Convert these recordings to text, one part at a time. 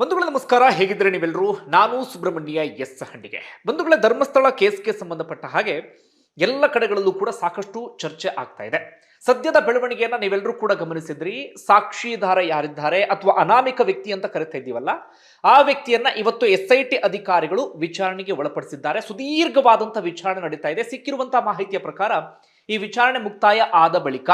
ಬಂಧುಗಳ ನಮಸ್ಕಾರ ಹೇಗಿದ್ರೆ ನೀವೆಲ್ಲರೂ? ನಾನು ಸುಬ್ರಹ್ಮಣ್ಯ ಎಸ್ ಹಂಡಿಗೆ ಬಂಧುಗಳ ಧರ್ಮಸ್ಥಳ ಕೇಸ್ಗೆ ಸಂಬಂಧಪಟ್ಟ ಹಾಗೆ ಎಲ್ಲ ಕಡೆಗಳಲ್ಲೂ ಕೂಡ ಸಾಕಷ್ಟು ಚರ್ಚೆ ಆಗ್ತಾ ಇದೆ. ಸದ್ಯದ ಬೆಳವಣಿಗೆಯನ್ನ ನೀವೆಲ್ಲರೂ ಕೂಡ ಗಮನಿಸಿದ್ರಿ. ಸಾಕ್ಷಿದಾರ ಯಾರಿದ್ದಾರೆ ಅಥವಾ ಅನಾಮಿಕ ವ್ಯಕ್ತಿ ಅಂತ ಕರಿತಾ ಇದ್ದೀವಲ್ಲ, ಆ ವ್ಯಕ್ತಿಯನ್ನ ಇವತ್ತು ಎಸ್ ಐ ಟಿ ಅಧಿಕಾರಿಗಳು ವಿಚಾರಣೆಗೆ ಒಳಪಡಿಸಿದ್ದಾರೆ. ಸುದೀರ್ಘವಾದಂತಹ ವಿಚಾರಣೆ ನಡೀತಾ ಇದೆ. ಸಿಕ್ಕಿರುವಂತಹ ಮಾಹಿತಿಯ ಪ್ರಕಾರ ಈ ವಿಚಾರಣೆ ಮುಕ್ತಾಯ ಆದ ಬಳಿಕ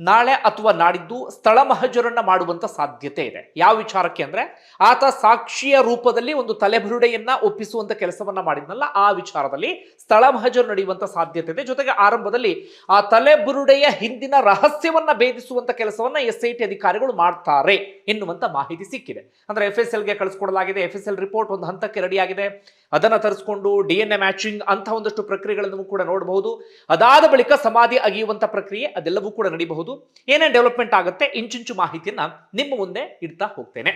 ನಾಳೆ ಅಥವಾ ನಾಡಿದ್ದು ಸ್ಥಳ ಮಹಜರನ್ನ ಮಾಡುವಂತ ಸಾಧ್ಯತೆ ಇದೆ. ಯಾವ ವಿಚಾರಕ್ಕೆ ಅಂದ್ರೆ, ಆತ ಸಾಕ್ಷಿಯ ರೂಪದಲ್ಲಿ ಒಂದು ತಲೆಬುರುಡೆಯನ್ನ ಒಪ್ಪಿಸುವಂತ ಕೆಲಸವನ್ನ ಮಾಡಿದ್ನಲ್ಲ, ಆ ವಿಚಾರದಲ್ಲಿ ಸ್ಥಳ ಮಹಜರು ನಡೆಯುವಂತ ಸಾಧ್ಯತೆ ಇದೆ. ಜೊತೆಗೆ ಆರಂಭದಲ್ಲಿ ಆ ತಲೆಬುರುಡೆಯ ಹಿಂದಿನ ರಹಸ್ಯವನ್ನ ಭೇದಿಸುವಂತ ಕೆಲಸವನ್ನ ಎಸ್ ಐ ಟಿ ಅಧಿಕಾರಿಗಳು ಮಾಡ್ತಾರೆ ಎನ್ನುವಂತ ಮಾಹಿತಿ ಸಿಕ್ಕಿದೆ. ಅಂದ್ರೆ ಎಫ್ ಎಸ್ ಎಲ್ಗೆ ಕಳಿಸ್ಕೊಡಲಾಗಿದೆ ಎಫ್ ಎಸ್ ಎಲ್ ರಿಪೋರ್ಟ್ ಒಂದು ಹಂತಕ್ಕೆ ರೆಡಿಯಾಗಿದೆ ಅದನ್ನ ತರಿಸ್ಕೊಂಡು ಡಿ ಎನ್ ಎ ಮ್ಯಾಚಿಂಗ್ ಅಂತ ಒಂದಷ್ಟು ಪ್ರಕ್ರಿಯೆಗಳನ್ನು ಕೂಡ ನೋಡಬಹುದು. ಅದಾದ ಬಳಿಕ ಸಮಾಧಿ ಅಗಿಯುವಂಥ ಪ್ರಕ್ರಿಯೆ ಅದೆಲ್ಲವೂ ಕೂಡ ನಡೀಬಹುದು. ಏನೇನು ಡೆವಲಪ್ಮೆಂಟ್ ಆಗುತ್ತೆ? ಇಂಚಿಂಚು ಮಾಹಿತಿಯನ್ನ ನಿಮ್ಮ ಮುಂದೆ ಇಡ್ತಾ ಹೋಗ್ತೇನೆ.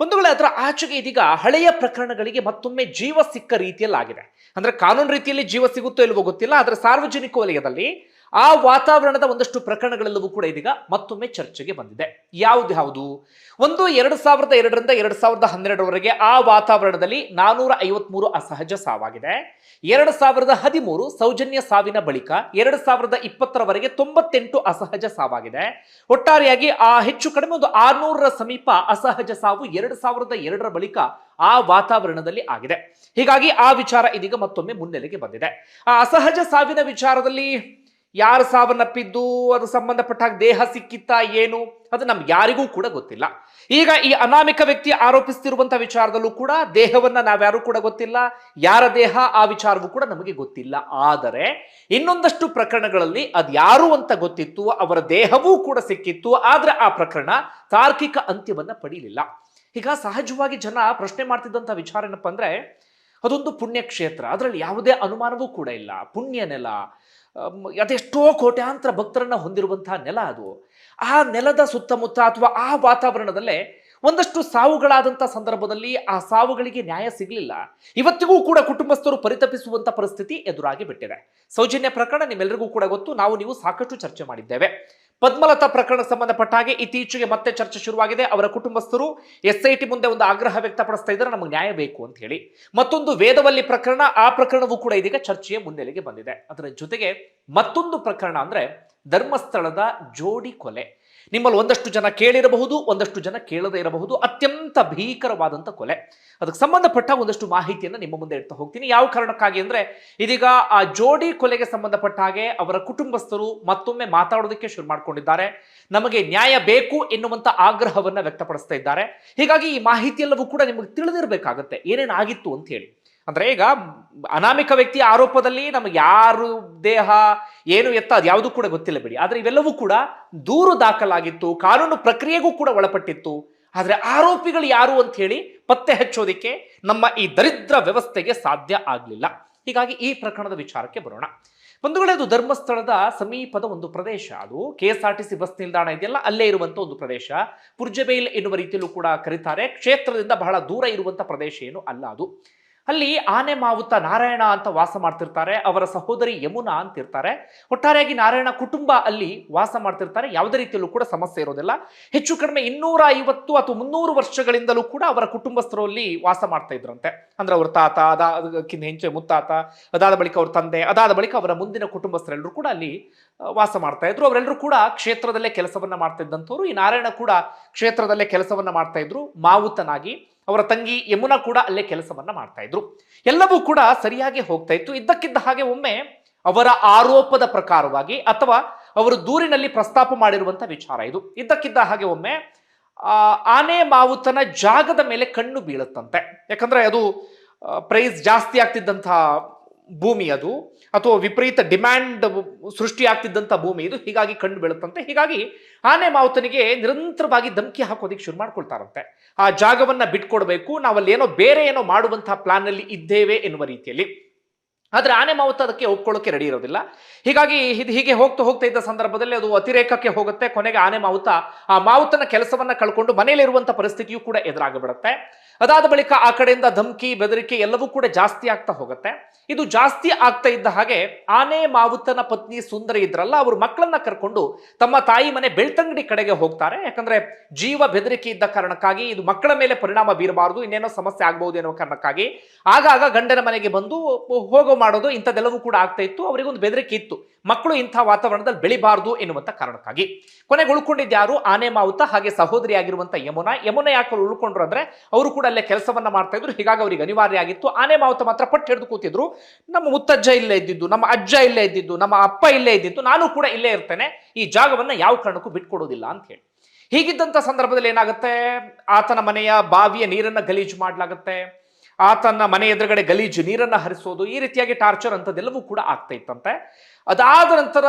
ಬಂಧುಗಳೇ, ಅದರ ಆಚೆಗೆ ಇದೀಗ ಹಳೆಯ ಪ್ರಕರಣಗಳಿಗೆ ಮತ್ತೊಮ್ಮೆ ಜೀವ ಸಿಕ್ಕ ರೀತಿಯಲ್ಲಾಗಿದೆ. ಅಂದ್ರೆ ಕಾನೂನು ರೀತಿಯಲ್ಲಿ ಜೀವ ಸಿಗುತ್ತೋ ಇಲ್ಲವೋ ಗೊತ್ತಿಲ್ಲ, ಆದರೆ ಸಾರ್ವಜನಿಕ ವಲಯದಲ್ಲಿ ಆ ವಾತಾವರಣದ ಒಂದಷ್ಟು ಪ್ರಕರಣಗಳೆಲ್ಲವೂ ಕೂಡ ಇದೀಗ ಮತ್ತೊಮ್ಮೆ ಚರ್ಚೆಗೆ ಬಂದಿದೆ. ಯಾವುದು ಯಾವುದು? ಒಂದು ಎರಡು ಸಾವಿರದ ಎರಡರಿಂದ ಎರಡು ಸಾವಿರದ ಹನ್ನೆರಡರವರೆಗೆ ಆ ವಾತಾವರಣದಲ್ಲಿ ನಾನೂರ ಐವತ್ಮೂರು ಅಸಹಜ ಸಾವಾಗಿದೆ. ಎರಡು ಸಾವಿರದ ಹದಿಮೂರು ಸೌಜನ್ಯ ಸಾವಿನ ಬಳಿಕ ಎರಡು ಸಾವಿರದ ಇಪ್ಪತ್ತರವರೆಗೆ ತೊಂಬತ್ತೆಂಟು ಅಸಹಜ ಸಾವಾಗಿದೆ. ಒಟ್ಟಾರೆಯಾಗಿ ಆ ಹೆಚ್ಚು ಕಡಿಮೆ ಒಂದು ಆರ್ನೂರರ ಸಮೀಪ ಅಸಹಜ ಸಾವು ಎರಡು ಸಾವಿರದ ಎರಡರ ಬಳಿಕ ಆ ವಾತಾವರಣದಲ್ಲಿ ಆಗಿದೆ. ಹೀಗಾಗಿ ಆ ವಿಚಾರ ಇದೀಗ ಮತ್ತೊಮ್ಮೆ ಮುನ್ನೆಲೆಗೆ ಬಂದಿದೆ. ಆ ಅಸಹಜ ಸಾವಿನ ವಿಚಾರದಲ್ಲಿ ಯಾರು ಸಾವನ್ನಪ್ಪಿದ್ದು, ಅದು ಸಂಬಂಧಪಟ್ಟ ದೇಹ ಸಿಕ್ಕಿತ್ತ ಏನು? ಅದು ನಮ್ಗೆ ಯಾರಿಗೂ ಕೂಡ ಗೊತ್ತಿಲ್ಲ. ಈಗ ಈ ಅನಾಮಿಕ ವ್ಯಕ್ತಿ ಆರೋಪಿಸ್ತಿರುವಂತಹ ವಿಚಾರದಲ್ಲೂ ಕೂಡ ದೇಹವನ್ನ ನಾವ್ಯಾರು ಕೂಡ ಗೊತ್ತಿಲ್ಲ. ಯಾರ ದೇಹ? ಆ ವಿಚಾರವೂ ಕೂಡ ನಮಗೆ ಗೊತ್ತಿಲ್ಲ. ಆದರೆ ಇನ್ನೊಂದಷ್ಟು ಪ್ರಕರಣಗಳಲ್ಲಿ ಅದು ಯಾರು ಅಂತ ಗೊತ್ತಿತ್ತು, ಅವರ ದೇಹವೂ ಕೂಡ ಸಿಕ್ಕಿತ್ತು. ಆದ್ರೆ ಆ ಪ್ರಕರಣ ತಾರ್ಕಿಕ ಅಂತ್ಯವನ್ನ ಪಡೀಲಿಲ್ಲ. ಈಗ ಸಹಜವಾಗಿ ಜನ ಪ್ರಶ್ನೆ ಮಾಡ್ತಿದ್ದಂಥ ವಿಚಾರ ಏನಪ್ಪ ಅಂದ್ರೆ ಅದೊಂದು ಪುಣ್ಯಕ್ಷೇತ್ರ. ಅದರಲ್ಲಿ ಯಾವುದೇ ಅನುಮಾನವೂ ಕೂಡ ಇಲ್ಲ. ಪುಣ್ಯ ನೆಲ ಅದೆಷ್ಟೋ ಕೋಟ್ಯಾಂತರ ಭಕ್ತರನ್ನ ಹೊಂದಿರುವಂತಹ ನೆಲ ಅದು. ಆ ನೆಲದ ಸುತ್ತಮುತ್ತ ಅಥವಾ ಆ ವಾತಾವರಣದಲ್ಲೇ ಒಂದಷ್ಟು ಸಾವುಗಳಾದಂಥ ಸಂದರ್ಭದಲ್ಲಿ ಆ ಸಾವುಗಳಿಗೆ ನ್ಯಾಯ ಸಿಗಲಿಲ್ಲ. ಇವತ್ತಿಗೂ ಕೂಡ ಕುಟುಂಬಸ್ಥರು ಪರಿತಪಿಸುವಂಥ ಪರಿಸ್ಥಿತಿ ಎದುರಾಗಿ ಬಿಟ್ಟಿದೆ. ಸೌಜನ್ಯ ಪ್ರಕರಣ ನಿಮ್ಮೆಲ್ಲರಿಗೂ ಕೂಡ ಗೊತ್ತು. ನಾವು ನೀವು ಸಾಕಷ್ಟು ಚರ್ಚೆ ಮಾಡಿದ್ದೇವೆ. ಪದ್ಮಲತಾ ಪ್ರಕರಣ ಸಂಬಂಧಪಟ್ಟ ಹಾಗೆ ಇತ್ತೀಚೆಗೆ ಮತ್ತೆ ಚರ್ಚೆ ಶುರುವಾಗಿದೆ. ಅವರ ಕುಟುಂಬಸ್ಥರು ಎಸ್ ಐ ಟಿ ಮುಂದೆ ಒಂದು ಆಗ್ರಹ ವ್ಯಕ್ತಪಡಿಸ್ತಾ ಇದ್ದಾರೆ. ನಮಗೆ ನ್ಯಾಯ ಬೇಕು ಅಂತ ಹೇಳಿ. ಮತ್ತೊಂದು ವೇದವಲ್ಲಿ ಪ್ರಕರಣ, ಆ ಪ್ರಕರಣವೂ ಕೂಡ ಇದೀಗ ಚರ್ಚೆಯ ಮುನ್ನೆಲೆಗೆ ಬಂದಿದೆ. ಅದರ ಜೊತೆಗೆ ಮತ್ತೊಂದು ಪ್ರಕರಣ ಅಂದ್ರೆ ಧರ್ಮಸ್ಥಳದ ಜೋಡಿ ಕೊಲೆ. ನಿಮ್ಮಲ್ಲಿ ಒಂದಷ್ಟು ಜನ ಕೇಳಿರಬಹುದು, ಒಂದಷ್ಟು ಜನ ಕೇಳದೇ ಇರಬಹುದು. ಅತ್ಯಂತ ಭೀಕರವಾದಂಥ ಕೊಲೆ. ಅದಕ್ಕೆ ಸಂಬಂಧಪಟ್ಟ ಒಂದಷ್ಟು ಮಾಹಿತಿಯನ್ನು ನಿಮ್ಮ ಮುಂದೆ ಇಡ್ತಾ ಹೋಗ್ತೀನಿ. ಯಾವ ಕಾರಣಕ್ಕಾಗಿ ಅಂದರೆ, ಇದೀಗ ಆ ಜೋಡಿ ಕೊಲೆಗೆ ಸಂಬಂಧಪಟ್ಟ ಹಾಗೆ ಅವರ ಕುಟುಂಬಸ್ಥರು ಮತ್ತೊಮ್ಮೆ ಮಾತಾಡೋದಕ್ಕೆ ಶುರು ಮಾಡಿಕೊಂಡಿದ್ದಾರೆ. ನಮಗೆ ನ್ಯಾಯ ಬೇಕು ಎನ್ನುವಂಥ ಆಗ್ರಹವನ್ನು ವ್ಯಕ್ತಪಡಿಸ್ತಾ ಇದ್ದಾರೆ. ಹೀಗಾಗಿ ಈ ಮಾಹಿತಿ ಎಲ್ಲವೂ ಕೂಡ ನಿಮಗೆ ತಿಳಿದಿರಬೇಕಾಗತ್ತೆ. ಏನೇನಾಗಿತ್ತು ಅಂತ ಹೇಳಿ. ಅಂದ್ರೆ ಈಗ ಅನಾಮಿಕ ವ್ಯಕ್ತಿಯ ಆರೋಪದಲ್ಲಿ ನಮಗೆ ಯಾರು ದೇಹ, ಏನು ಎತ್ತ ಅದು ಯಾವುದು ಕೂಡ ಗೊತ್ತಿಲ್ಲ ಬಿಡಿ. ಆದ್ರೆ ಇವೆಲ್ಲವೂ ಕೂಡ ದೂರು ದಾಖಲಾಗಿತ್ತು, ಕಾನೂನು ಪ್ರಕ್ರಿಯೆಗೂ ಕೂಡ ಒಳಪಟ್ಟಿತ್ತು. ಆದ್ರೆ ಆರೋಪಿಗಳು ಯಾರು ಅಂತ ಹೇಳಿ ಪತ್ತೆ ಹಚ್ಚೋದಿಕ್ಕೆ ನಮ್ಮ ಈ ದರಿದ್ರ ವ್ಯವಸ್ಥೆಗೆ ಸಾಧ್ಯ ಆಗಲಿಲ್ಲ. ಹೀಗಾಗಿ ಈ ಪ್ರಕರಣದ ವಿಚಾರಕ್ಕೆ ಬರೋಣ. ಬಂಧುಗಳೇ ಅದು ಧರ್ಮಸ್ಥಳದ ಸಮೀಪದ ಒಂದು ಪ್ರದೇಶ, ಅದು K S R T C bus ನಿಲ್ದಾಣ ಇದೆಯಲ್ಲ, ಅಲ್ಲೇ ಇರುವಂತ ಒಂದು ಪ್ರದೇಶ, ಪುರ್ಜಬೇಲ್ ಎನ್ನುವ ರೀತಿಯಲ್ಲೂ ಕೂಡ ಕರೀತಾರೆ. ಕ್ಷೇತ್ರದಿಂದ ಬಹಳ ದೂರ ಇರುವಂತ ಪ್ರದೇಶ ಏನು ಅಲ್ಲ ಅದು. ಅಲ್ಲಿ ಆನೆ ಮಾವುತ ನಾರಾಯಣ ಅಂತ ವಾಸ ಮಾಡ್ತಿರ್ತಾರೆ, ಅವರ ಸಹೋದರಿ ಯಮುನಾ ಅಂತ ಇರ್ತಾರೆ ಒಟ್ಟಾರೆಯಾಗಿ ನಾರಾಯಣ ಕುಟುಂಬ ಅಲ್ಲಿ ವಾಸ ಮಾಡ್ತಿರ್ತಾರೆ, ಯಾವುದೇ ರೀತಿಯಲ್ಲೂ ಕೂಡ ಸಮಸ್ಯೆ ಇರೋದಿಲ್ಲ. ಹೆಚ್ಚು ಕಡಿಮೆ ಇನ್ನೂರ ಐವತ್ತು ಅಥವಾ ಮುನ್ನೂರು ವರ್ಷಗಳಿಂದಲೂ ಕೂಡ ಅವರ ಕುಟುಂಬಸ್ಥರು ಅಲ್ಲಿ ವಾಸ ಮಾಡ್ತಾ ಇದ್ರಂತೆ. ಅಂದ್ರೆ ಅವ್ರ ತಾತ, ಅದ, ಅದಕ್ಕಿಂತ ಹೆಂಚೆ ಮುತ್ತಾತ, ಅದಾದ ಬಳಿಕ ಅವ್ರ ತಂದೆ, ಅದಾದ ಬಳಿಕ ಅವರ ಮುಂದಿನ ಕುಟುಂಬಸ್ಥರೆಲ್ಲರೂ ಕೂಡ ಅಲ್ಲಿ ವಾಸ ಮಾಡ್ತಾ ಇದ್ರು. ಅವರೆಲ್ಲರೂ ಕೂಡ ಕ್ಷೇತ್ರದಲ್ಲೇ ಕೆಲಸವನ್ನ ಮಾಡ್ತಾ ಇದ್ದಂಥವ್ರು ಈ ನಾರಾಯಣ ಕೂಡ ಕ್ಷೇತ್ರದಲ್ಲೇ ಕೆಲಸವನ್ನ ಮಾಡ್ತಾ ಇದ್ರು, ಮಾವುತನಾಗಿ. ಅವರ ತಂಗಿ ಯಮುನಾ ಕೂಡ ಅಲ್ಲೇ ಕೆಲಸವನ್ನ ಮಾಡ್ತಾ ಇದ್ರು. ಎಲ್ಲವೂ ಕೂಡ ಸರಿಯಾಗಿ ಹೋಗ್ತಾ ಇತ್ತು. ಇದ್ದಕ್ಕಿದ್ದ ಹಾಗೆ ಒಮ್ಮೆ ಅವರ ಆರೋಪದ ಪ್ರಕಾರವಾಗಿ ಅಥವಾ ಅವರು ದೂರಿನಲ್ಲಿ ಪ್ರಸ್ತಾಪ ಮಾಡಿರುವಂತ ವಿಚಾರ ಇದು. ಇದ್ದಕ್ಕಿದ್ದ ಹಾಗೆ ಒಮ್ಮೆ ಆನೆ ಮಾವುತನ ಜಾಗದ ಮೇಲೆ ಕಣ್ಣು ಬೀಳುತ್ತಂತೆ. ಯಾಕಂದ್ರೆ ಅದು ಪ್ರೈಸ್ ಜಾಸ್ತಿ ಆಗ್ತಿದ್ದಂತಹ ಭೂಮಿ ಅದು, ಅಥವಾ ವಿಪರೀತ ಡಿಮ್ಯಾಂಡ್ ಸೃಷ್ಟಿಯಾಗ್ತಿದ್ದಂಥ ಭೂಮಿ ಇದು, ಹೀಗಾಗಿ ಕಂಡು ಬೀಳುತ್ತಂತೆ. ಹೀಗಾಗಿ ಆನೆ ಮಾವುತನಿಗೆ ನಿರಂತರವಾಗಿ ಧಮಕಿ ಹಾಕೋದಿಕ್ಕೆ ಶುರು ಮಾಡ್ಕೊಳ್ತಾರಂತೆ. ಆ ಜಾಗವನ್ನು ಬಿಟ್ಕೊಡ್ಬೇಕು ನಾವಲ್ಲಿ ಏನೋ ಬೇರೆ ಏನೋ ಮಾಡುವಂತಹ ಪ್ಲಾನ್ ಅಲ್ಲಿ ಇದ್ದೇವೆ ಎನ್ನುವ ರೀತಿಯಲ್ಲಿ. ಆದ್ರೆ ಆನೆ ಮಾವುತ ಅದಕ್ಕೆ ಒಪ್ಕೊಳ್ಳೋಕೆ ರೆಡಿ ಇರೋದಿಲ್ಲ. ಹೀಗಾಗಿ ಇದು ಹೀಗೆ ಹೋಗ್ತಾ ಹೋಗ್ತಾ ಇದ್ದ ಸಂದರ್ಭದಲ್ಲಿ ಅದು ಅತಿರೇಕಕ್ಕೆ ಹೋಗುತ್ತೆ. ಕೊನೆಗೆ ಆನೆ ಮಾವುತ ಆ ಮಾವುತನ ಕೆಲಸವನ್ನ ಕಳ್ಕೊಂಡು ಮನೆಯಲ್ಲಿರುವಂತ ಪರಿಸ್ಥಿತಿಯೂ ಕೂಡ ಎದುರಾಗಿಬಿಡುತ್ತೆ. ಅದಾದ ಬಳಿಕ ಆ ಕಡೆಯಿಂದ ಧಮಕಿ, ಬೆದರಿಕೆ ಎಲ್ಲವೂ ಕೂಡ ಜಾಸ್ತಿ ಆಗ್ತಾ ಹೋಗುತ್ತೆ. ಇದು ಜಾಸ್ತಿ ಆಗ್ತಾ ಇದ್ದ ಹಾಗೆ ಆನೆ ಮಾವುತನ ಪತ್ನಿ ಸುಂದರಿ ಇದ್ರಲ್ಲ, ಅವರು ಮಕ್ಕಳನ್ನ ಕರ್ಕೊಂಡು ತಮ್ಮ ತಾಯಿ ಮನೆ ಬೆಳ್ತಂಗಡಿ ಕಡೆಗೆ ಹೋಗ್ತಾರೆ. ಯಾಕಂದ್ರೆ ಜೀವ ಬೆದರಿಕೆ ಇದ್ದ ಕಾರಣಕ್ಕಾಗಿ ಇದು ಮಕ್ಕಳ ಮೇಲೆ ಪರಿಣಾಮ ಬೀರಬಾರದು, ಇನ್ನೇನೋ ಸಮಸ್ಯೆ ಆಗಬಹುದು ಎನ್ನುವ ಕಾರಣಕ್ಕಾಗಿ. ಆಗಾಗ ಗಂಡನ ಮನೆಗೆ ಬಂದು ಹೋಗೋ ಮಾಡೋದು ಇಂಥದ್ದೆಲ್ಲವೂ ಕೂಡ ಆಗ್ತಾ ಇತ್ತು. ಅವರಿಗೊಂದು ಬೆದರಿಕೆ ಇತ್ತು. ಮಕ್ಕಳು ಇಂಥ ವಾತಾವರಣದಲ್ಲಿ ಬೆಳಿಬಾರದು ಎನ್ನುವಂತ ಕಾರಣಕ್ಕಾಗಿ. ಕೊನೆಗೆ ಉಳ್ಕೊಂಡಿದ್ದು ಯಾರು? ಆನೆ, ಮಾವುತ, ಹಾಗೆ ಸಹೋದರಿ ಆಗಿರುವಂತ ಯಮುನಾ. ಯಮುನಾ ಯಾಕೆ ಉಳ್ಕೊಂಡ್ರು ಅಂದ್ರೆ, ಅವರು ಕೂಡ ಅಲ್ಲೇ ಕೆಲಸವನ್ನ ಮಾಡ್ತಾ ಇದ್ರು. ಹೀಗಾಗಿ ಅವರಿಗೆ ಅನಿವಾರ್ಯ ಆಗಿತ್ತು. ಆನೆ, ಮಾವುತ ಮಾತ್ರ ಪಟ್ಟು ಹಿಡಿದು ಕೂತಿದ್ರು. ನಮ್ಮ ಮುತ್ತಜ್ಜ ಇಲ್ಲೇ ಇದ್ದಿದ್ದು, ನಮ್ಮ ಅಜ್ಜ ಇಲ್ಲೇ ಇದ್ದಿದ್ದು, ನಮ್ಮ ಅಪ್ಪ ಇಲ್ಲೇ ಇದ್ದಿದ್ದು, ನಾನು ಕೂಡ ಇಲ್ಲೇ ಇರ್ತೇನೆ. ಈ ಜಾಗವನ್ನ ಯಾವ ಕಾರಣಕ್ಕೂ ಬಿಟ್ಕೊಡೋದಿಲ್ಲ ಅಂತ ಹೇಳಿ. ಹೀಗಿದ್ದಂಥ ಸಂದರ್ಭದಲ್ಲಿ ಏನಾಗುತ್ತೆ? ಆತನ ಮನೆಯ ಬಾವಿಯ ನೀರನ್ನ ಗಲೀಜು ಮಾಡಲಾಗುತ್ತೆ. ಆತನ ಮನೆ ಎದುರುಗಡೆ ಗಲೀಜು, ನೀರನ್ನ ಹರಿಸೋದು, ಈ ರೀತಿಯಾಗಿ ಟಾರ್ಚರ್ ಅಂಥದ್ದೆಲ್ಲವೂ ಕೂಡ ಆಗ್ತಾ ಇತ್ತಂತೆ. ಅದಾದ ನಂತರ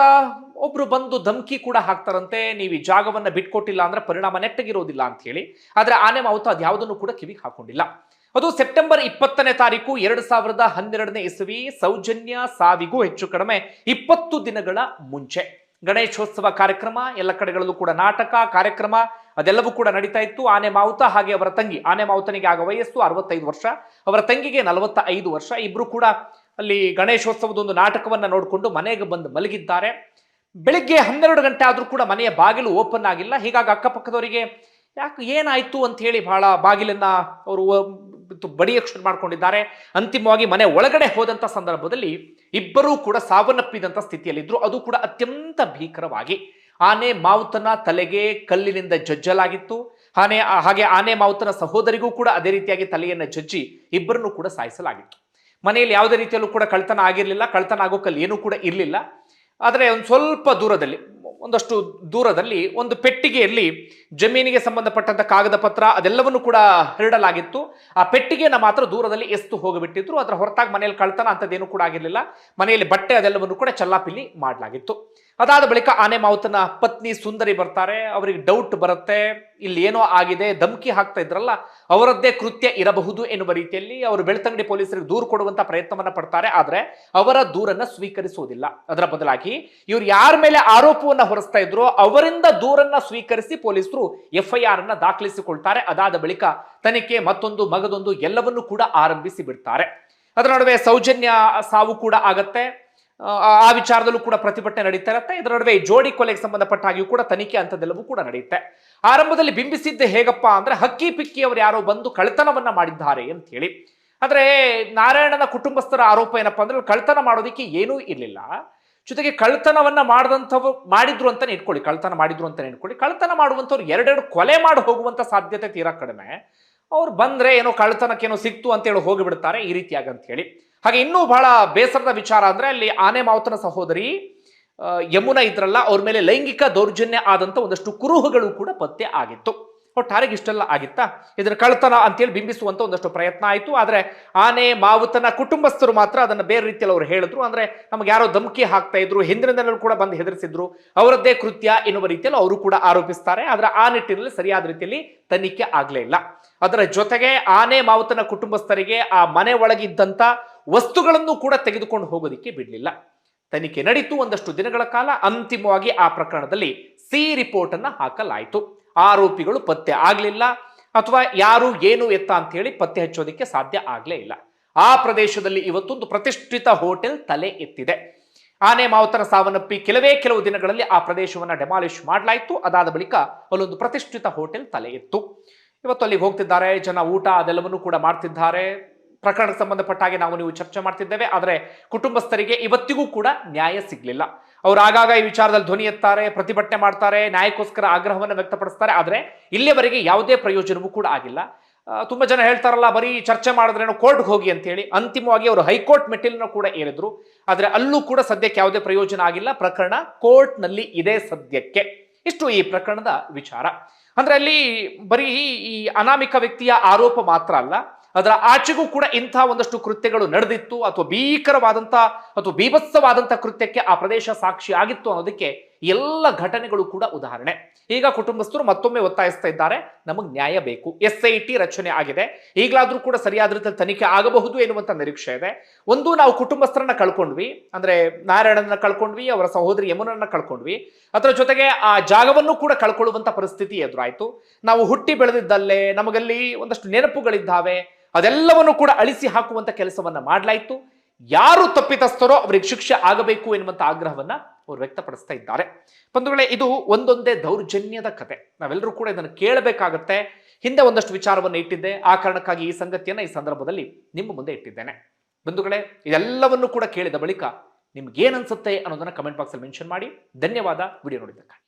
ಒಬ್ರು ಬಂದು ಧಮಕಿ ಕೂಡ ಹಾಕ್ತಾರಂತೆ, ನೀವು ಈ ಜಾಗವನ್ನ ಬಿಟ್ಕೊಟ್ಟಿಲ್ಲ ಅಂದ್ರೆ ಪರಿಣಾಮ ನೆಟ್ಟಗಿರೋದಿಲ್ಲ ಅಂತ ಹೇಳಿ. ಆದರೆ ಆನೆ ಮಾವುತ ಅದ್ಯಾವುದನ್ನು ಕೂಡ ಕಿವಿಗೆ ಹಾಕೊಂಡಿಲ್ಲ. ಅದು ಸೆಪ್ಟೆಂಬರ್ ಇಪ್ಪತ್ತನೇ ತಾರೀಕು ಎರಡು ಸಾವಿರದ ಹನ್ನೆರಡನೇ ಇಸವಿ, ಸೌಜನ್ಯ ಸಾವಿಗೂ ಹೆಚ್ಚು ಕಡಿಮೆ ಇಪ್ಪತ್ತು ದಿನಗಳ ಮುಂಚೆ. ಗಣೇಶೋತ್ಸವ ಕಾರ್ಯಕ್ರಮ, ಎಲ್ಲ ಕಡೆಗಳಲ್ಲೂ ಕೂಡ ನಾಟಕ, ಕಾರ್ಯಕ್ರಮ ಅದೆಲ್ಲವೂ ಕೂಡ ನಡೀತಾ ಇತ್ತು. ಆನೆ ಮಾವುತ ಹಾಗೆ ಅವರ ತಂಗಿ. ಆನೆ ಮಾವುತನಿಗೆ ಆಗ ವಯಸ್ಸು ಅರವತ್ತೈದು ವರ್ಷ. ಅವರ ತಂಗಿಗೆ ನಲವತ್ತ ಐದು ವರ್ಷ. ಇಬ್ರು ಕೂಡ ಅಲ್ಲಿ ಗಣೇಶೋತ್ಸವದ ಒಂದು ನಾಟಕವನ್ನ ನೋಡಿಕೊಂಡು ಮನೆಗೆ ಬಂದು ಮಲಗಿದ್ದಾರೆ. ಬೆಳಿಗ್ಗೆ ಹನ್ನೆರಡು ಗಂಟೆ ಆದರೂ ಕೂಡ ಮನೆಯ ಬಾಗಿಲು ಓಪನ್ ಆಗಿಲ್ಲ. ಹೀಗಾಗಿ ಅಕ್ಕಪಕ್ಕದವರಿಗೆ ಯಾಕೆ ಏನಾಯ್ತು ಅಂತ ಹೇಳಿ ಬಹಳ ಬಾಗಿಲನ್ನ ಅವರು ಬಡಿಯಕ್ಕೆ ಶುರು ಮಾಡ್ಕೊಂಡಿದ್ದಾರೆ. ಅಂತಿಮವಾಗಿ ಮನೆ ಒಳಗಡೆ ಹೋದಂತ ಸಂದರ್ಭದಲ್ಲಿ ಇಬ್ಬರೂ ಕೂಡ ಸಾವನ್ನಪ್ಪಿದಂತ ಸ್ಥಿತಿಯಲ್ಲಿದ್ರು. ಅದು ಕೂಡ ಅತ್ಯಂತ ಭೀಕರವಾಗಿ ಆನೆ ಮಾವುತನ ತಲೆಗೆ ಕಲ್ಲಿನಿಂದ ಜಜ್ಜಲಾಗಿತ್ತು. ಆನೆ, ಹಾಗೆ ಆನೆ ಮಾವುತನ ಸಹೋದರಿಗೂ ಕೂಡ ಅದೇ ರೀತಿಯಾಗಿ ತಲೆಯನ್ನು ಜಜ್ಜಿ ಇಬ್ಬರನ್ನು ಕೂಡ ಸಾಯಿಸಲಾಗಿತ್ತು. ಮನೆಯಲ್ಲಿ ಯಾವುದೇ ರೀತಿಯಲ್ಲೂ ಕೂಡ ಕಳ್ತನ ಆಗಿರಲಿಲ್ಲ ಕಳ್ತನ ಆಗೋಕಲ್ಲಿ ಏನೂ ಕೂಡ ಇರಲಿಲ್ಲ. ಆದರೆ ಒಂದು ಸ್ವಲ್ಪ ದೂರದಲ್ಲಿ, ಒಂದಷ್ಟು ದೂರದಲ್ಲಿ, ಒಂದು ಪೆಟ್ಟಿಗೆಯಲ್ಲಿ ಜಮೀನಿಗೆ ಸಂಬಂಧಪಟ್ಟಂತ ಕಾಗದ ಪತ್ರ ಅದೆಲ್ಲವನ್ನು ಕೂಡ ಹರಡಲಾಗಿತ್ತು. ಆ ಪೆಟ್ಟಿಗೆಯನ್ನು ಮಾತ್ರ ದೂರದಲ್ಲಿ ಎಸ್ತು ಹೋಗಿಬಿಟ್ಟಿದ್ರು. ಅದರ ಹೊರತಾಗಿ ಮನೆಯಲ್ಲಿ ಕಳ್ತನ ಅಂಥದ್ದೇನು ಕೂಡ ಆಗಿರಲಿಲ್ಲ. ಮನೆಯಲ್ಲಿ ಬಟ್ಟೆ ಅದೆಲ್ಲವನ್ನು ಕೂಡ ಚಲ್ಲಾಪಿಲ್ಲಿ ಮಾಡಲಾಗಿತ್ತು. ಅದಾದ ಬಳಿಕ ಆನೆ ಮಾವುತನ ಪತ್ನಿ ಸುಂದರಿ ಬರ್ತಾರೆ. ಅವರಿಗೆ ಡೌಟ್ ಬರುತ್ತೆ. ಇಲ್ಲಿ ಏನೋ ಆಗಿದೆ, ಧಮಕಿ ಹಾಕ್ತಾ ಇದ್ರಲ್ಲ, ಅವರದ್ದೇ ಕೃತ್ಯ ಇರಬಹುದು ಎನ್ನುವ ರೀತಿಯಲ್ಲಿ ಅವರು ಬೆಳ್ತಂಗಡಿ ಪೊಲೀಸರಿಗೆ ದೂರು ಕೊಡುವಂತ ಪ್ರಯತ್ನವನ್ನ ಪಡ್ತಾರೆ. ಆದ್ರೆ ಅವರ ದೂರನ್ನ ಸ್ವೀಕರಿಸುವುದಿಲ್ಲ. ಅದರ ಬದಲಾಗಿ ಇವ್ರು ಯಾರ ಮೇಲೆ ಆರೋಪವನ್ನ ಹೊರಿಸ್ತಾ ಇದ್ರು ಅವರಿಂದ ದೂರನ್ನ ಸ್ವೀಕರಿಸಿ ಪೊಲೀಸರು ಎಫ್ಐಆರ್ ಅನ್ನ ದಾಖಲಿಸಿಕೊಳ್ತಾರೆ. ಅದಾದ ಬಳಿಕ ತನಿಖೆ ಮತ್ತೊಂದು ಮಗದೊಂದು ಎಲ್ಲವನ್ನೂ ಕೂಡ ಆರಂಭಿಸಿ ಬಿಡ್ತಾರೆ. ಅದರ ನಡುವೆ ಸೌಜನ್ಯ ಸಾವು ಕೂಡ ಆಗತ್ತೆ. ಆ ವಿಚಾರದಲ್ಲೂ ಕೂಡ ಪ್ರತಿಭಟನೆ ನಡೀತಾ ಇರುತ್ತೆ. ಇದರ ನಡುವೆ ಜೋಡಿ ಕೊಲೆಗೆ ಸಂಬಂಧಪಟ್ಟ ಹಾಗೆಯೂ ಕೂಡ ತನಿಖೆ ಅಂತದೆಲ್ಲವೂ ಕೂಡ ನಡೆಯುತ್ತೆ. ಆರಂಭದಲ್ಲಿ ಬಿಂಬಿಸಿದ್ದೆ ಹೇಗಪ್ಪ ಅಂದ್ರೆ ಹಕ್ಕಿ ಪಿಕ್ಕಿ ಅವರು ಯಾರೋ ಬಂದು ಕಳ್ತನವನ್ನ ಮಾಡಿದ್ದಾರೆ ಅಂತ ಹೇಳಿ. ಆದರೆ ನಾರಾಯಣನ ಕುಟುಂಬಸ್ಥರ ಆರೋಪ ಏನಪ್ಪಾ ಅಂದ್ರೆ ಕಳ್ತನ ಮಾಡೋದಕ್ಕೆ ಏನೂ ಇರಲಿಲ್ಲ. ಜೊತೆಗೆ ಕಳ್ತನವನ್ನ ಮಾಡಿದಂಥವ್ ಮಾಡಿದ್ರು ಅಂತಾನೆ ಇಟ್ಕೊಳ್ಳಿ. ಕಳ್ತನ ಮಾಡಿದ್ರು ಅಂತಾನೆ ಇಟ್ಕೊಳ್ಳಿ. ಕಳ್ತನ ಮಾಡುವಂಥವ್ರು ಎರಡೆರಡು ಕೊಲೆ ಮಾಡಿ ಹೋಗುವಂತ ಸಾಧ್ಯತೆ ತೀರಾ ಕಡಿಮೆ. ಅವ್ರು ಬಂದ್ರೆ ಏನೋ ಕಳ್ತನಕ್ಕೇನೋ ಸಿಕ್ತು ಅಂತ ಹೇಳಿ ಹೋಗಿಬಿಡ್ತಾರೆ ಈ ರೀತಿಯಾಗಿ ಅಂತ ಹೇಳಿ. ಹಾಗೆ ಇನ್ನೂ ಬಹಳ ಬೇಸರದ ವಿಚಾರ ಅಂದ್ರೆ ಅಲ್ಲಿ ಆನೆ ಮಾವುತನ ಸಹೋದರಿ ಯಮುನಾ ಇದ್ರಲ್ಲ, ಅವ್ರ ಮೇಲೆ ಲೈಂಗಿಕ ದೌರ್ಜನ್ಯ ಆದಂತ ಒಂದಷ್ಟು ಕುರುಹುಗಳು ಕೂಡ ಪತ್ತೆ ಆಗಿತ್ತು. ಒಟ್ಟಾರೆಗೆ ಇಷ್ಟೆಲ್ಲ ಆಗಿತ್ತಾ? ಇದರ ಕಳ್ತನ ಅಂತೇಳಿ ಬಿಂಬಿಸುವಂತ ಒಂದಷ್ಟು ಪ್ರಯತ್ನ ಆಯಿತು. ಆದರೆ ಆನೆ, ಮಾವುತನ ಕುಟುಂಬಸ್ಥರು ಮಾತ್ರ ಅದನ್ನ ಬೇರೆ ರೀತಿಯಲ್ಲಿ ಅವರು ಹೇಳಿದ್ರು. ಅಂದ್ರೆ ನಮ್ಗೆ ಯಾರೋ ಧಮಕಿ ಹಾಕ್ತಾ ಇದ್ರು, ಹಿಂದಿನಿಂದಲೂ ಕೂಡ ಬಂದು ಹೆದರಿಸಿದ್ರು. ಅವರದ್ದೇ ಕೃತ್ಯ ಎನ್ನುವ ರೀತಿಯಲ್ಲಿ ಅವರು ಕೂಡ ಆರೋಪಿಸ್ತಾರೆ. ಆದರೆ ಆ ನಿಟ್ಟಿನಲ್ಲಿ ಸರಿಯಾದ ರೀತಿಯಲ್ಲಿ ತನಿಖೆ ಆಗಲೇ ಇಲ್ಲ. ಅದರ ಜೊತೆಗೆ ಆನೆ, ಮಾವುತನ ಕುಟುಂಬಸ್ಥರಿಗೆ ಆ ಮನೆ ಒಳಗಿದ್ದಂಥ ವಸ್ತುಗಳನ್ನು ಕೂಡ ತೆಗೆದುಕೊಂಡು ಹೋಗೋದಿಕ್ಕೆ ಬಿಡಲಿಲ್ಲ. ತನಿಖೆ ನಡೀತು ಒಂದಷ್ಟು ದಿನಗಳ ಕಾಲ. ಅಂತಿಮವಾಗಿ ಆ ಪ್ರಕರಣದಲ್ಲಿ ಸಿ ರಿಪೋರ್ಟ್ ಅನ್ನ ಹಾಕಲಾಯಿತು. ಆರೋಪಿಗಳು ಪತ್ತೆ ಆಗಲಿಲ್ಲ ಅಥವಾ ಯಾರು ಏನು ಎತ್ತ ಅಂತ ಹೇಳಿ ಪತ್ತೆ ಹಚ್ಚೋದಕ್ಕೆ ಸಾಧ್ಯ ಆಗಲೇ ಇಲ್ಲ. ಆ ಪ್ರದೇಶದಲ್ಲಿ ಇವತ್ತೊಂದು ಪ್ರತಿಷ್ಠಿತ ಹೋಟೆಲ್ ತಲೆ ಎತ್ತಿದೆ. ಆನೆ, ಮಾವುತನ, ಸಾವನ್ನಪ್ಪಿ ಕೆಲವೇ ಕೆಲವು ದಿನಗಳಲ್ಲಿ ಆ ಪ್ರದೇಶವನ್ನ ಡೆಮಾಲಿಷ್ ಮಾಡಲಾಯಿತು. ಅದಾದ ಬಳಿಕ ಅಲ್ಲೊಂದು ಪ್ರತಿಷ್ಠಿತ ಹೋಟೆಲ್ ತಲೆ ಎತ್ತು. ಇವತ್ತು ಅಲ್ಲಿಗೆ ಹೋಗ್ತಿದ್ದಾರೆ, ಜನ ಊಟ ಅದೆಲ್ಲವನ್ನು ಕೂಡ ಮಾಡ್ತಿದ್ದಾರೆ. ಪ್ರಕರಣಕ್ಕೆ ಸಂಬಂಧಪಟ್ಟ ಹಾಗೆ ನಾವು ನೀವು ಚರ್ಚೆ ಮಾಡ್ತಿದ್ದೇವೆ. ಆದರೆ ಕುಟುಂಬಸ್ಥರಿಗೆ ಇವತ್ತಿಗೂ ಕೂಡ ನ್ಯಾಯ ಸಿಗ್ಲಿಲ್ಲ. ಅವ್ರು ಆಗಾಗ ಈ ವಿಚಾರದಲ್ಲಿ ಧ್ವನಿ ಎತ್ತಾರೆ, ಪ್ರತಿಭಟನೆ ಮಾಡ್ತಾರೆ, ನ್ಯಾಯಕ್ಕೋಸ್ಕರ ಆಗ್ರಹವನ್ನು ವ್ಯಕ್ತಪಡಿಸ್ತಾರೆ. ಆದರೆ ಇಲ್ಲಿಯವರೆಗೆ ಯಾವುದೇ ಪ್ರಯೋಜನವೂ ಕೂಡ ಆಗಿಲ್ಲ. ತುಂಬ ಜನ ಹೇಳ್ತಾರಲ್ಲ, ಬರೀ ಚರ್ಚೆ ಮಾಡಿದ್ರೇನೋ ಕೋರ್ಟ್ಗೆ ಹೋಗಿ ಅಂತ ಹೇಳಿ ಅಂತಿಮವಾಗಿ ಅವರು ಹೈಕೋರ್ಟ್ ಮೆಟ್ಟಿಲನ್ನು ಕೂಡ ಏರಿದ್ರು. ಆದರೆ ಅಲ್ಲೂ ಕೂಡ ಸದ್ಯಕ್ಕೆ ಯಾವುದೇ ಪ್ರಯೋಜನ ಆಗಿಲ್ಲ. ಪ್ರಕರಣ ಕೋರ್ಟ್ನಲ್ಲಿ ಇದೆ ಸದ್ಯಕ್ಕೆ. ಇಷ್ಟು ಈ ಪ್ರಕರಣದ ವಿಚಾರ. ಅಂದ್ರೆ ಅಲ್ಲಿ ಬರೀ ಈ ಅನಾಮಿಕ ವ್ಯಕ್ತಿಯ ಆರೋಪ ಮಾತ್ರ ಅಲ್ಲ ಅದರ ಆಚೆಗೂ ಕೂಡ ಇಂಥ ಒಂದಷ್ಟು ಕೃತ್ಯಗಳು ನಡೆದಿತ್ತು ಅಥವಾ ಭೀಕರವಾದಂಥ ಅಥವಾ ಬೀಭತ್ಸವಾದಂಥ ಕೃತ್ಯಕ್ಕೆ ಆ ಪ್ರದೇಶ ಸಾಕ್ಷಿ ಆಗಿತ್ತು ಅನ್ನೋದಕ್ಕೆ ಎಲ್ಲ ಘಟನೆಗಳು ಕೂಡ ಉದಾಹರಣೆ. ಈಗ ಕುಟುಂಬಸ್ಥರು ಮತ್ತೊಮ್ಮೆ ಒತ್ತಾಯಿಸ್ತಾ ಇದ್ದಾರೆ, ನಮಗೆ ನ್ಯಾಯ ಬೇಕು. ಎಸ್ ಐ ಟಿ ರಚನೆ ಆಗಿದೆ. ಈಗಲಾದ್ರೂ ಕೂಡ ಸರಿಯಾದ ರೀತಿಯಲ್ಲಿ ತನಿಖೆ ಆಗಬಹುದು ಎನ್ನುವಂತ ನಿರೀಕ್ಷೆ ಇದೆ. ಒಂದು, ನಾವು ಕುಟುಂಬಸ್ಥರನ್ನ ಕಳ್ಕೊಂಡ್ವಿ, ಅಂದ್ರೆ ನಾರಾಯಣನ ಕಳ್ಕೊಂಡ್ವಿ, ಅವರ ಸಹೋದರಿ ಯಮುನನ್ನ ಕಳ್ಕೊಂಡ್ವಿ. ಅದರ ಜೊತೆಗೆ ಆ ಜಾಗವನ್ನು ಕೂಡ ಕಳ್ಕೊಳ್ಳುವಂತ ಪರಿಸ್ಥಿತಿ ಎದುರಾಯಿತು. ನಾವು ಹುಟ್ಟಿ ಬೆಳೆದಿದ್ದಲ್ಲೇ ನಮಗಲ್ಲಿ ಒಂದಷ್ಟು ನೆನಪುಗಳಿದ್ದಾವೆ. ಅದೆಲ್ಲವನ್ನು ಕೂಡ ಅಳಿಸಿ ಹಾಕುವಂತ ಕೆಲಸವನ್ನ ಮಾಡಲಾಯಿತು. ಯಾರು ತಪ್ಪಿತಸ್ಥರೋ ಅವರಿಗೆ ಶಿಕ್ಷೆ ಆಗಬೇಕು ಎನ್ನುವಂತ ಆಗ್ರಹವನ್ನ ಅವರು ವ್ಯಕ್ತಪಡಿಸ್ತಾ ಇದ್ದಾರೆ. ಬಂಧುಗಳೇ, ಇದು ಒಂದೊಂದೇ ದೌರ್ಜನ್ಯದ ಕತೆ. ನಾವೆಲ್ಲರೂ ಕೂಡ ಇದನ್ನು ಕೇಳಬೇಕಾಗತ್ತೆ. ಹಿಂದೆ ಒಂದಷ್ಟು ವಿಚಾರವನ್ನು ಇಟ್ಟಿದ್ದೆ. ಆ ಕಾರಣಕ್ಕಾಗಿ ಈ ಸಂಗತಿಯನ್ನ ಈ ಸಂದರ್ಭದಲ್ಲಿ ನಿಮ್ಮ ಮುಂದೆ ಇಟ್ಟಿದ್ದೇನೆ. ಬಂಧುಗಳೇ, ಇದೆಲ್ಲವನ್ನು ಕೂಡ ಕೇಳಿದ ಬಳಿಕ ನಿಮ್ಗೆ ಏನನ್ಸುತ್ತೆ ಅನ್ನೋದನ್ನ ಕಮೆಂಟ್ ಬಾಕ್ಸಲ್ಲಿ ಮೆನ್ಷನ್ ಮಾಡಿ. ಧನ್ಯವಾದ. ವಿಡಿಯೋ ನೋಡಿದ್ದಕ್ಕಾಗಿ.